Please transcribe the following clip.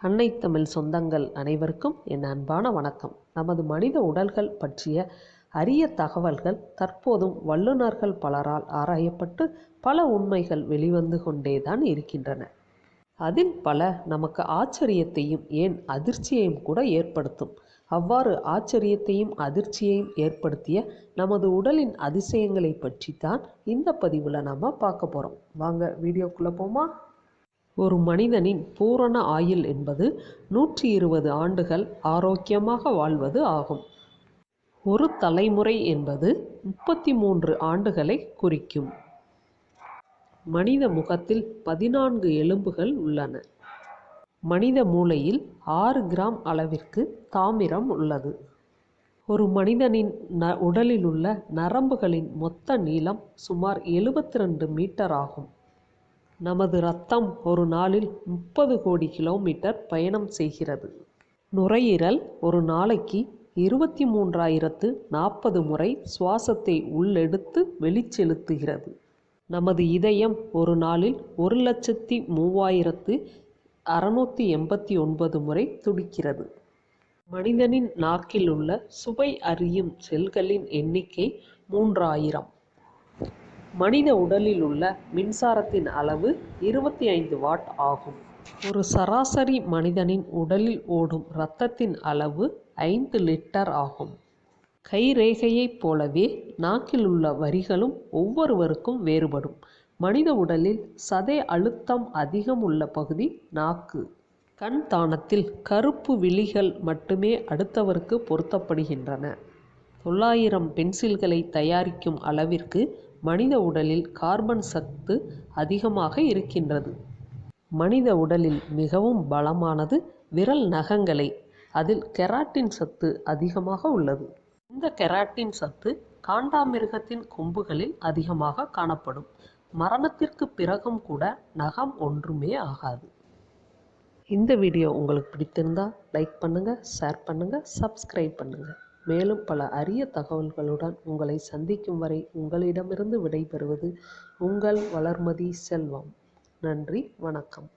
அன்னை தமிழ் சொந்தங்கள் அனைவருக்கும் என் அன்பான வணக்கம். நமது மனித உடல்கள் பற்றிய அரிய தகவல்கள் தற்போதும் வல்லுநர்கள் பலரால் ஆராயப்பட்டு பல உண்மைகள் வெளிவந்து கொண்டேதான் இருக்கின்றன. அதில் பல நமக்கு ஆச்சரியத்தையும் ஏன் அதிர்ச்சியையும் கூட ஏற்படுத்தும். அவ்வாறு ஆச்சரியத்தையும் அதிர்ச்சியையும் ஏற்படுத்திய நமது உடலின் அதிசயங்களை பற்றி தான் இந்த பதிவில் நம்ம பார்க்க போகிறோம் வாங்க வீடியோக்குள்ளே போமா? ஒரு மனிதனின் பூரண ஆயுள் என்பது நூற்றி இருபது ஆண்டுகள் ஆரோக்கியமாக வாழ்வது ஆகும். ஒரு தலைமுறை என்பது முப்பத்தி மூன்று ஆண்டுகளை குறிக்கும். மனித முகத்தில் பதினான்கு எலும்புகள் உள்ளன. மனித மூளையில் ஆறு கிராம் அளவிற்கு தாமிரம் உள்ளது. ஒரு மனிதனின் ந உடலில் உள்ள நரம்புகளின் மொத்த நீளம் சுமார் எழுபத்தி ரெண்டு மீட்டர் ஆகும். நமது இரத்தம் ஒரு நாளில் முப்பது கோடி கிலோமீட்டர் பயணம் செய்கிறது. நுரையீரல் ஒரு நாளைக்கு இருபத்தி மூன்றாயிரத்து நாற்பது முறை சுவாசத்தை உள்ளெடுத்து வெளிச்செலுத்துகிறது. நமது இதயம் ஒரு நாளில் ஒரு லட்சத்தி மூவாயிரத்து அறுநூற்றி எண்பத்தி ஒன்பது முறை துடிக்கிறது. மனிதனின் நாக்கில் உள்ள சுவை அறியும் செல்களின் எண்ணிக்கை மூன்றாயிரம். மனித உடலில் உள்ள மின்சாரத்தின் அளவு இருபத்தி ஐந்து வாட் ஆகும். ஒரு சராசரி மனிதனின் உடலில் ஓடும் இரத்தத்தின் அளவு ஐந்து லிட்டர் ஆகும். கைரேகையைப் போலவே நாக்கில் உள்ள வரிகளும் ஒவ்வொருவருக்கும் வேறுபடும். மனித உடலில் சதை அழுத்தம் அதிகம் உள்ள பகுதி நாக்கு. கண் தானத்தில் கருப்பு விழிகள் மட்டுமே அடுத்தவருக்கு பொருத்தப்படுகின்றன. தொள்ளாயிரம் பென்சில்களை தயாரிக்கும் அளவிற்கு மனித உடலில் கார்பன் சத்து அதிகமாக இருக்கின்றது. மனித உடலில் மிகவும் பலமானது விரல் நகங்களை அதில் கெராட்டின் சத்து அதிகமாக உள்ளது. இந்த கெராட்டின் சத்து காண்டாமிருகத்தின் கொம்புகளில் அதிகமாக காணப்படும். மரணத்திற்கு பிறகும் கூட நகம் ஒன்றுமே ஆகாது. இந்த வீடியோ உங்களுக்கு பிடித்திருந்தா லைக் பண்ணுங்கள் ஷேர் பண்ணுங்கள் சப்ஸ்கிரைப் பண்ணுங்கள் மேலும் பல அரிய தகவல்களுடன் உங்களை சந்திக்கும் வரை உங்களிடமிருந்து விடைபெறுவது உங்கள் வளர்மதி செல்வம். நன்றி வணக்கம்.